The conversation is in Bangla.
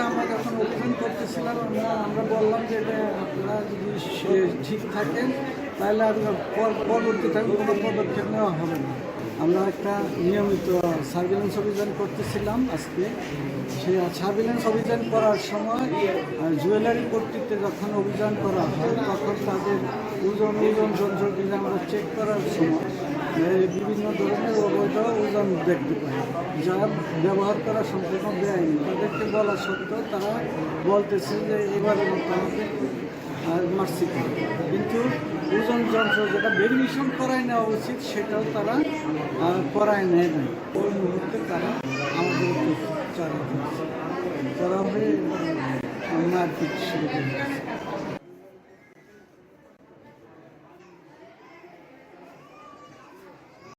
আমরা যখন অভিযান করতেছিলাম, আমরা আমরা বললাম যে এটা আপনারা যদি সে- ঠিক থাকেন, তাহলে আর পর- পরবর্তীতে কোনো পদক্ষেপ নেওয়া হবে না। আমরা একটা নিয়মিত সার্ভিলেন্স অভিযান করতেছিলাম আজকে। সেই সার্ভিলেন্স অভিযান করার সময় জুয়েলারি কর্তৃত্বে যখন অভিযান করা হয়, তখন তাদের ওজন ওজন যন্ত্রগুলি আমরা চেক করার সময় বিভিন্ন ধরনের অবৈধ ওজন দেখতে পাই যা ব্যবহার করা সম্পূর্ণ বেআইনি তাদেরকে বলা সত্ত্বেও তারা বলতেছে যে এবারের মতো আমাকে মার্সি কিন্তু ওজন যন্ত্র যেটা ভেরিফিকেশন করাই নেওয়া উচিত, সেটাও তারা করাই নেয় নাই। ওই মুহূর্তে তারা আমাদের করা হয়ে মারপিট শুরু করে।